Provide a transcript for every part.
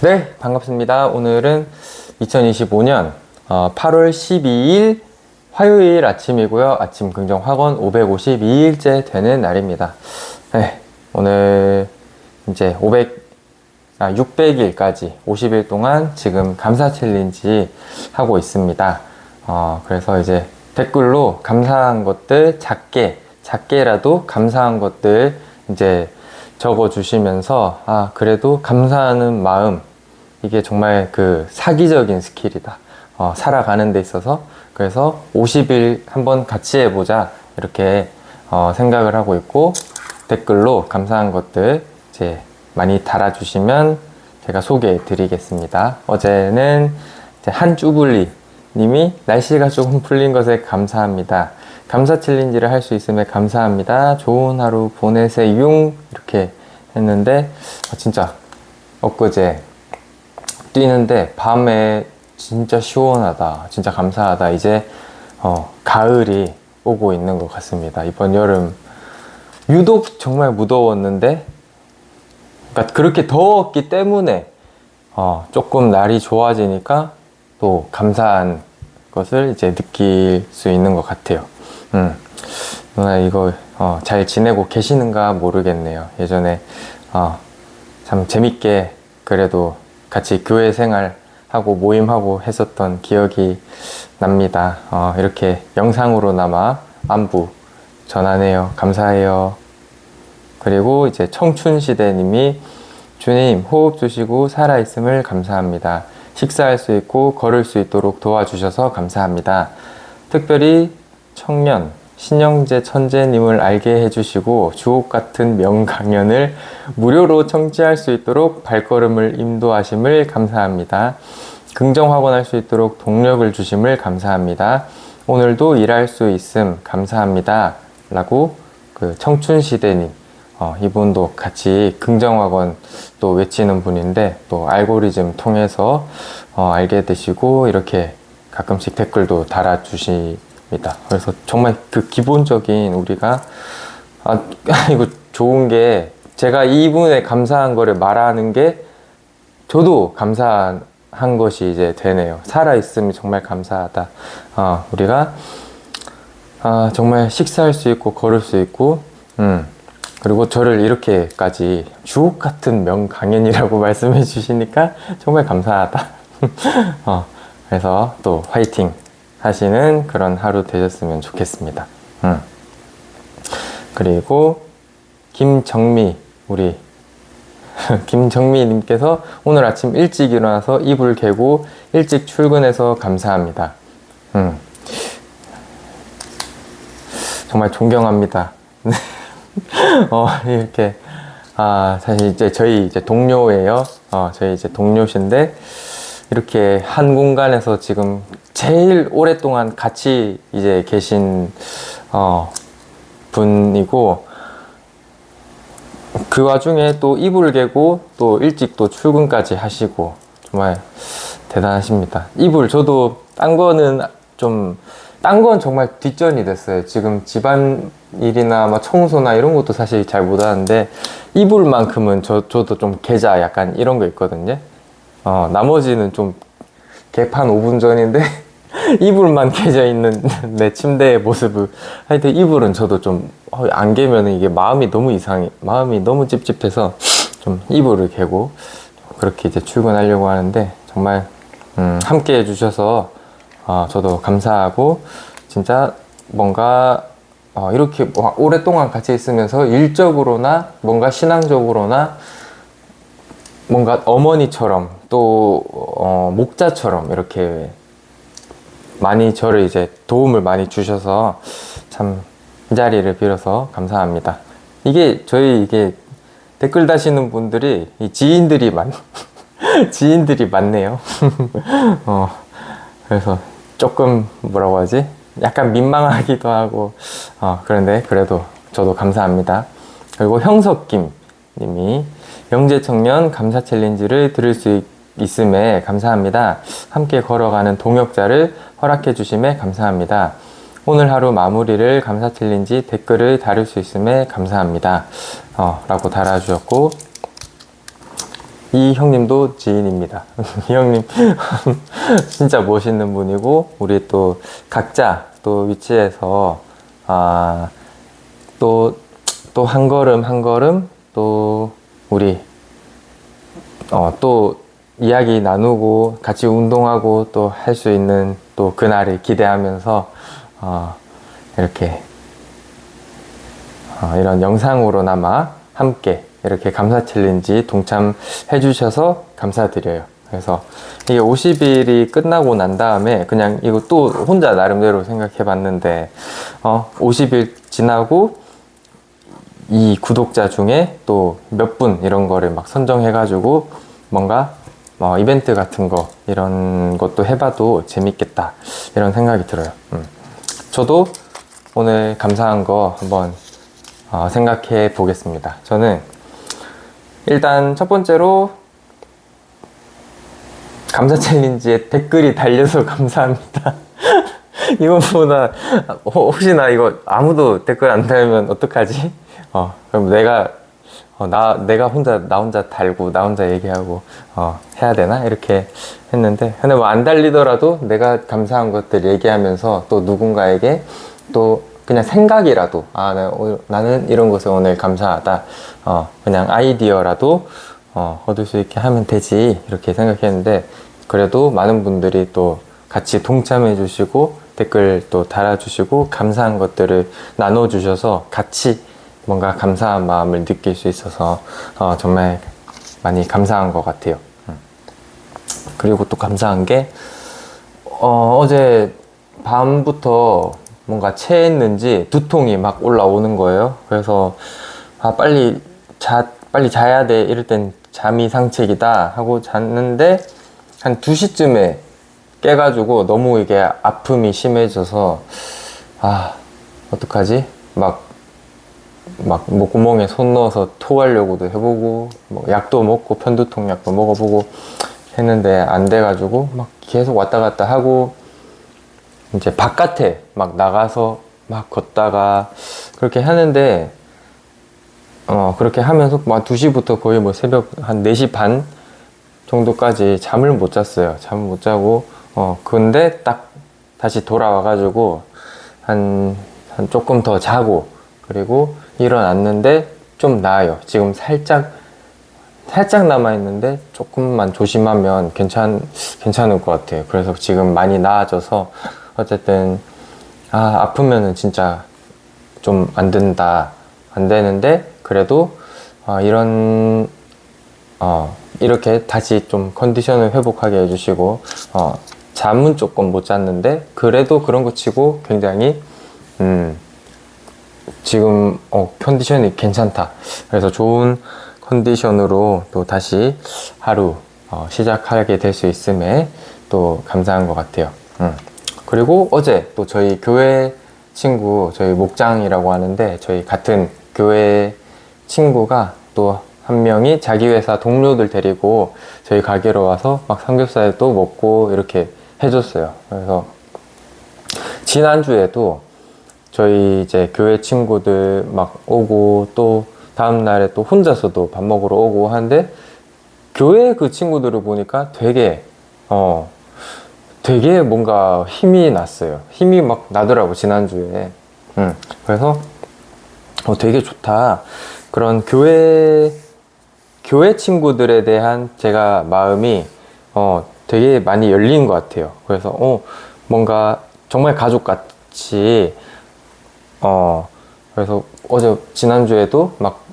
네, 반갑습니다. 오늘은 2025년 8월 12일 화요일 아침이고요. 아침 긍정 학원 552일째 되는 날입니다. 네, 오늘 이제 500, 아, 600일까지 50일 동안 지금 감사 챌린지 하고 있습니다. 어, 그래서 이제 댓글로 감사한 것들 작게, 작게라도 감사한 것들 이제 적어 주시면서 아, 그래도 감사하는 마음 이게 정말 그 사기적인 스킬이다. 어, 살아가는 데 있어서 그래서 50일 한번 같이 해보자 이렇게 어, 생각을 하고 있고 댓글로 감사한 것들 이제 많이 달아주시면 제가 소개해 드리겠습니다. 어제는 한쭈블리 님이 날씨가 조금 풀린 것에 감사합니다. 감사 챌린지를 할 수 있음에 감사합니다. 좋은 하루 보내세요. 이렇게 했는데 아, 진짜 엊그제 뛰는데 밤에 진짜 시원하다. 진짜 감사하다. 이제 어, 가을이 오고 있는 것 같습니다. 이번 여름 유독 정말 무더웠는데 그러니까 그렇게 더웠기 때문에 어, 조금 날이 좋아지니까 또 감사한 것을 이제 느낄 수 있는 것 같아요. 음. 누나 이거 어, 잘 지내고 계시는가 모르겠네요. 예전에 어, 참 재밌게 그래도 같이 교회 생활 하고 모임하고 했었던 기억이 납니다. 어, 이렇게 영상으로나마 안부 전하네요. 감사해요. 그리고 이제 청춘시대님이 주님 호흡 주시고 살아있음을 감사합니다. 식사할 수 있고 걸을 수 있도록 도와주셔서 감사합니다. 특별히 청년 신영재 천재님을 알게 해주시고 주옥 같은 명강연을 무료로 청취할 수 있도록 발걸음을 인도하심을 감사합니다. 긍정학원할 수 있도록 동력을 주심을 감사합니다. 오늘도 일할 수 있음 감사합니다. 라고 그 청춘시대님 어, 이분도 같이 긍정학원 또 외치는 분인데 또 알고리즘 통해서 어, 알게 되시고 이렇게 가끔씩 댓글도 달아주 십니다. 그래서 정말 그 기본적인 우리가 아, 이거 좋은 게 제가 이분에 감사한 거를 말하는 게 저도 감사한 것이 이제 되네요. 살아 있음이 정말 감사하다. 어, 우리가 아, 정말 식사할 수 있고 걸을 수 있고 음, 그리고 저를 이렇게까지 주옥 같은 명강연이라고 말씀해 주시니까 정말 감사하다. 어, 그래서 또 화이팅 하시는 그런 하루 되셨으면 좋겠습니다. 음. 그리고 김정미 우리 김정미님께서 오늘 아침 일찍 일어나서 이불 개고 일찍 출근해서 감사합니다. 음. 정말 존경합니다. 어, 이렇게, 아, 사실 이제 저희 이제 동료예요. 어, 저희 이제 동료신데, 이렇게 한 공간에서 지금 제일 오랫동안 같이 이제 계신, 어, 분이고, 그 와중에 또 이불 개고, 또 일찍 또 출근까지 하시고, 정말 대단하십니다. 이불, 저도 딴 거는 좀, 딴 건 정말 뒷전이 됐어요. 지금 집안 일이나 뭐 청소나 이런 것도 사실 잘 못하는데 이불만큼은 저, 저도 좀 계좌 약간 이런 거 있거든요. 어, 나머지는 좀 개판 5분 전인데 이불만 개져 있는 내 침대의 모습을. 하여튼 이불은 저도 좀 안 개면 이게 마음이 너무 이상해 마음이 너무 찝찝해서 좀 이불을 개고 그렇게 이제 출근하려고 하는데 정말 음, 함께 해주셔서 어, 저도 감사하고 진짜 뭔가 어, 이렇게 뭐 오랫동안 같이 있으면서 일적으로나 뭔가 신앙적으로나 뭔가 어머니처럼 또 어, 목자처럼 이렇게 많이 저를 이제 도움을 많이 주셔서 참 이 자리를 빌어서 감사합니다. 이게 저희 이게 댓글 다시는 분들이 이 지인들이 많 지인들이 많네요. 어, 그래서 조금 뭐라고 하지? 약간 민망하기도 하고 어, 그런데 그래도 저도 감사합니다. 그리고 형석김 님이 영재 청년 감사 챌린지를 들을 수 있, 있음에 감사합니다. 함께 걸어가는 동역자를 허락해 주심에 감사합니다. 오늘 하루 마무리를 감사 챌린지 댓글을 다룰 수 있음에 감사합니다. 어, 라고 달아주셨고 이 형님도 지인입니다. 이 형님 진짜 멋있는 분이고 우리 또 각자 또 위치에서 아, 또 또 한 걸음 한 걸음 또 우리 어, 또 이야기 나누고 같이 운동하고 또 할 수 있는 또 그날을 기대하면서 어, 이렇게 어, 이런 영상으로나마 함께 이렇게 감사 챌린지 동참해 주셔서 감사드려요. 그래서 이게 50일이 끝나고 난 다음에 그냥 이거 또 혼자 나름대로 생각해 봤는데 어, 50일 지나고 이 구독자 중에 또 몇 분 이런 거를 막 선정해 가지고 뭔가 뭐 이벤트 같은 거 이런 것도 해봐도 재밌겠다 이런 생각이 들어요. 음. 저도 오늘 감사한 거 한번 어, 생각해 보겠습니다. 저는 일단 첫 번째로 감사 챌린지에 댓글이 달려서 감사합니다. 이것보다 어, 혹시나 이거 아무도 댓글 안 달면 어떡하지? 어, 그럼 내가 어, 나 내가 혼자 나 혼자 달고 나 혼자 얘기하고 어, 해야 되나? 이렇게 했는데 근데 뭐 안 달리더라도 내가 감사한 것들 얘기하면서 또 누군가에게 또 그냥 생각이라도 아 나, 오늘- 나는 이런 것에 오늘 감사하다. 어, 그냥 아이디어라도 어, 얻을 수 있게 하면 되지. 이렇게 생각했는데 그래도 많은 분들이 또 같이 동참해 주시고 댓글 또 달아주시고 감사한 것들을 나눠 주셔서 같이 뭔가 감사한 마음을 느낄 수 있어서 어, 정말 많이 감사한 것 같아요. 음. 그리고 또 감사한 게 어, 어제 밤부터 뭔가 체했는지 두통이 막 올라오는 거예요. 그래서 아 빨리 자 빨리 자야 돼 이럴 땐 잠이 상책이다 하고 잤는데 한 2시쯤에 깨가지고 너무 이게 아픔이 심해져서 아 어떡하지 막 막 목구멍에 손 넣어서 토하려고도 해보고 뭐 약도 먹고 편두통 약도 먹어보고 했는데 안 돼가지고 막 계속 왔다 갔다 하고 이제 바깥에 막 나가서 막 걷다가 그렇게 하는데 어 그렇게 하면서 막 2시부터 거의 뭐 새벽 한 4시 반 정도까지 잠을 못 잤어요. 잠을 못 자고 어 근데 딱 다시 돌아와 가지고 한, 한 조금 더 자고 그리고 일어났는데 좀 나아요. 지금 살짝 살짝 남아 있는데 조금만 조심하면 괜찮 괜찮을 것 같아요. 그래서 지금 많이 나아져서 어쨌든 아 아프면은 진짜 좀 안 된다 안 되는데 그래도 아, 이런 어, 이렇게 다시 좀 컨디션을 회복하게 해주시고 어, 잠은 조금 못 잤는데 그래도 그런 거 치고 굉장히 음, 지금 어, 컨디션이 괜찮다. 그래서 좋은 컨디션으로 또 다시 하루 어, 시작하게 될 수 있음에 또 감사한 것 같아요. 음. 그리고 어제 또 저희 교회 친구 저희 목장이라고 하는데 저희 같은 교회 친구가 또 한 명이 자기 회사 동료들 데리고 저희 가게로 와서 막 삼겹살도 먹고 이렇게 해줬어요. 그래서 지난주에도 저희 이제 교회 친구들 막 오고 또 다음 날에 또 혼자서도 밥 먹으러 오고 하는데 교회 그 친구들을 보니까 되게 어 되게 뭔가 힘이 났어요. 힘이 막 나더라고 지난주에. 음 그래서 어 되게 좋다. 그런 교회 교회 친구들에 대한 제가 마음이 어 되게 많이 열린 것 같아요. 그래서 어 뭔가 정말 가족 같이 어 그래서 어제 지난주에도 막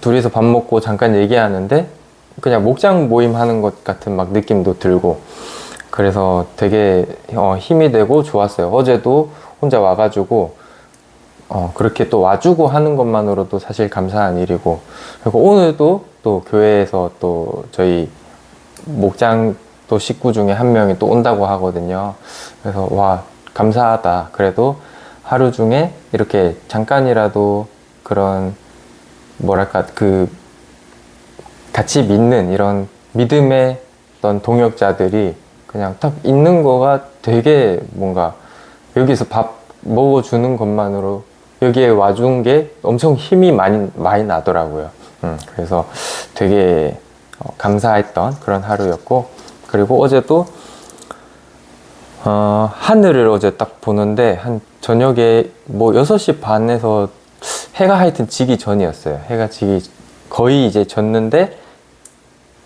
둘이서 밥 먹고 잠깐 얘기하는데 그냥 목장 모임 하는 것 같은 막 느낌도 들고 그래서 되게 어, 힘이 되고 좋았어요. 어제도 혼자 와가지고 어, 그렇게 또 와주고 하는 것만으로도 사실 감사한 일이고 그리고 오늘도 또 교회에서 또 저희 목장 또 식구 중에 한 명이 또 온다고 하거든요. 그래서 와 감사하다. 그래도 하루 중에 이렇게 잠깐이라도 그런 뭐랄까 그 같이 믿는 이런 믿음의 어떤 동역자들이 그냥 딱 있는 거가 되게 뭔가 여기서 밥 먹어주는 것만으로 여기에 와준 게 엄청 힘이 많이 많이 나더라고요. 음, 그래서 되게 어, 감사했던 그런 하루였고 그리고 어제도 어, 하늘을 어제 딱 보는데 한 저녁에 뭐 6시 반에서 해가 하여튼 지기 전이었어요. 해가 지기 거의 이제 졌는데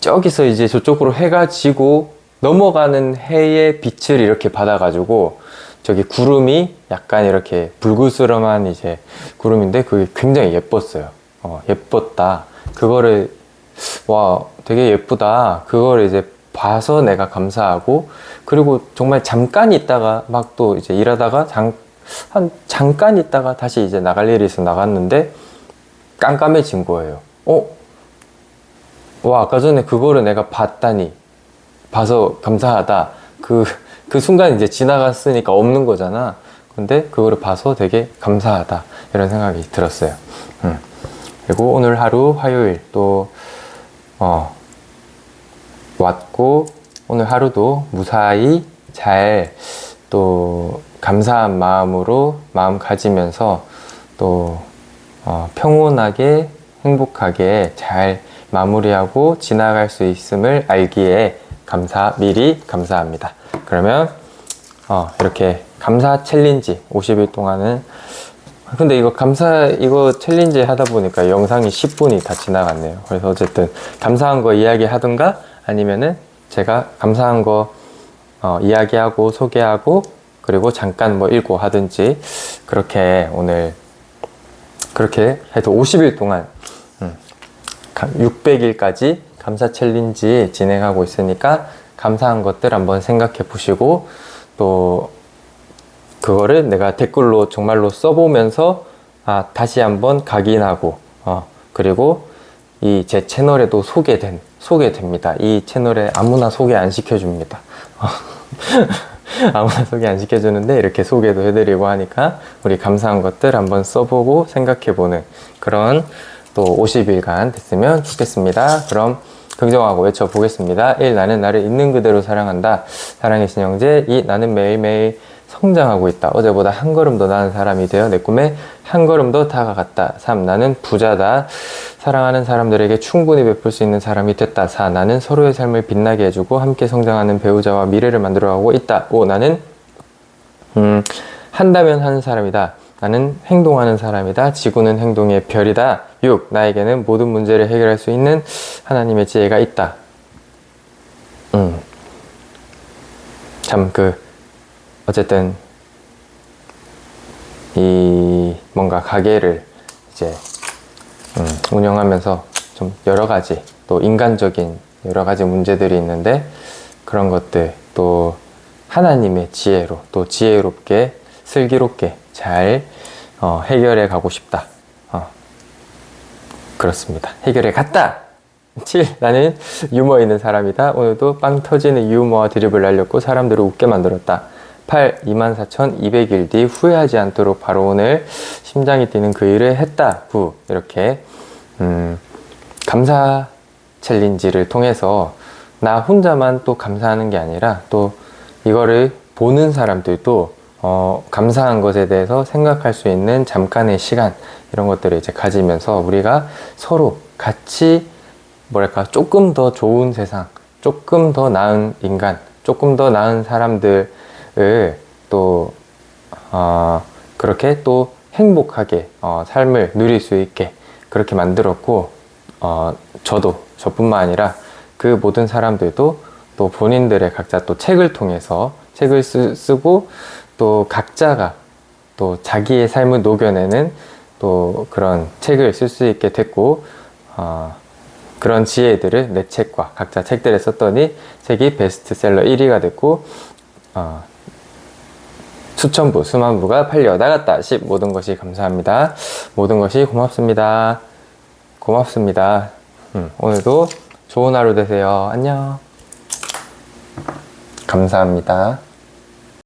저기서 이제 저쪽으로 해가 지고 넘어가는 해의 빛을 이렇게 받아가지고 저기 구름이 약간 이렇게 불그스름한 이제 구름인데 그게 굉장히 예뻤어요. 어, 예뻤다. 그거를 와 되게 예쁘다. 그걸 이제 봐서 내가 감사하고 그리고 정말 잠깐 있다가 막 또 이제 일하다가 잠, 한 잠깐 있다가 다시 이제 나갈 일이 있어 나갔는데 깜깜해진 거예요. 어? 와 아까 전에 그거를 내가 봤다니 봐서 감사하다. 그, 그 순간 이제 지나갔으니까 없는 거잖아. 근데 그거를 봐서 되게 감사하다. 이런 생각이 들었어요. 음. 그리고 오늘 하루 화요일 또, 어, 왔고, 오늘 하루도 무사히 잘 또 감사한 마음으로 마음 가지면서 또 어, 평온하게 행복하게 잘 마무리하고 지나갈 수 있음을 알기에 감사 미리 감사합니다. 그러면 어, 이렇게 감사 챌린지 50일 동안은 근데 이거 감사 이거 챌린지 하다 보니까 영상이 10분이 다 지나갔네요. 그래서 어쨌든 감사한 거 이야기 하든가 아니면은 제가 감사한 거 어, 이야기하고 소개하고 그리고 잠깐 뭐 읽고 하든지 그렇게 오늘 그렇게 해서 50일 동안 600일까지 감사 챌린지 진행하고 있으니까 감사한 것들 한번 생각해 보시고 또 그거를 내가 댓글로 정말로 써보면서 아 다시 한번 각인하고 어 그리고 이 제 채널에도 소개된 소개됩니다. 이 채널에 아무나 소개 안 시켜줍니다. 아무나 소개 안 시켜주는데 이렇게 소개도 해드리고 하니까 우리 감사한 것들 한번 써보고 생각해보는 그런 또 50일간 됐으면 좋겠습니다. 그럼 긍정하고 외쳐보겠습니다. 1. 나는 나를 있는 그대로 사랑한다. 사랑의 신영재. 2. 나는 매일매일 성장하고 있다. 어제보다 한 걸음 더 나은 사람이 되어 내 꿈에 한 걸음 더 다가갔다. 3. 나는 부자다. 사랑하는 사람들에게 충분히 베풀 수 있는 사람이 됐다. 4. 나는 서로의 삶을 빛나게 해주고 함께 성장하는 배우자와 미래를 만들어가고 있다. 5. 나는 음, 한다면 하는 사람이다. 나는 행동하는 사람이다. 지구는 행동의 별이다. 6. 나에게는 모든 문제를 해결할 수 있는 하나님의 지혜가 있다. 음. 참, 그, 어쨌든, 이, 뭔가 가게를 이제, 음, 운영하면서 좀 여러 가지, 또 인간적인 여러 가지 문제들이 있는데, 그런 것들, 또 하나님의 지혜로, 또 지혜롭게, 슬기롭게 잘 어, 해결해 가고 싶다. 어, 그렇습니다. 해결해 갔다! 7. 나는 유머 있는 사람이다. 오늘도 빵 터지는 유머와 드립을 날렸고 사람들을 웃게 만들었다. 8. 24,200일 뒤 후회하지 않도록 바로 오늘 심장이 뛰는 그 일을 했다. 9. 이렇게 음, 감사 챌린지를 통해서 나 혼자만 또 감사하는 게 아니라 또 이거를 보는 사람들도 어, 감사한 것에 대해서 생각할 수 있는 잠깐의 시간 이런 것들을 이제 가지면서 우리가 서로 같이 뭐랄까 조금 더 좋은 세상, 조금 더 나은 인간, 조금 더 나은 사람들을 또 어, 그렇게 또 행복하게 어, 삶을 누릴 수 있게 그렇게 만들었고 어, 저도 저뿐만 아니라 그 모든 사람들도 또 본인들의 각자 또 책을 통해서 책을 쓰, 쓰고 또 각자가 또 자기의 삶을 녹여내는 또 그런 책을 쓸 수 있게 됐고 어, 그런 지혜들을 내 책과 각자 책들에 썼더니 책이 베스트셀러 1위가 됐고 어, 수천 부, 수만 부가 팔려 나갔다. 10. 모든 것이 감사합니다. 모든 것이 고맙습니다. 고맙습니다. 음, 오늘도 좋은 하루 되세요. 안녕. 감사합니다.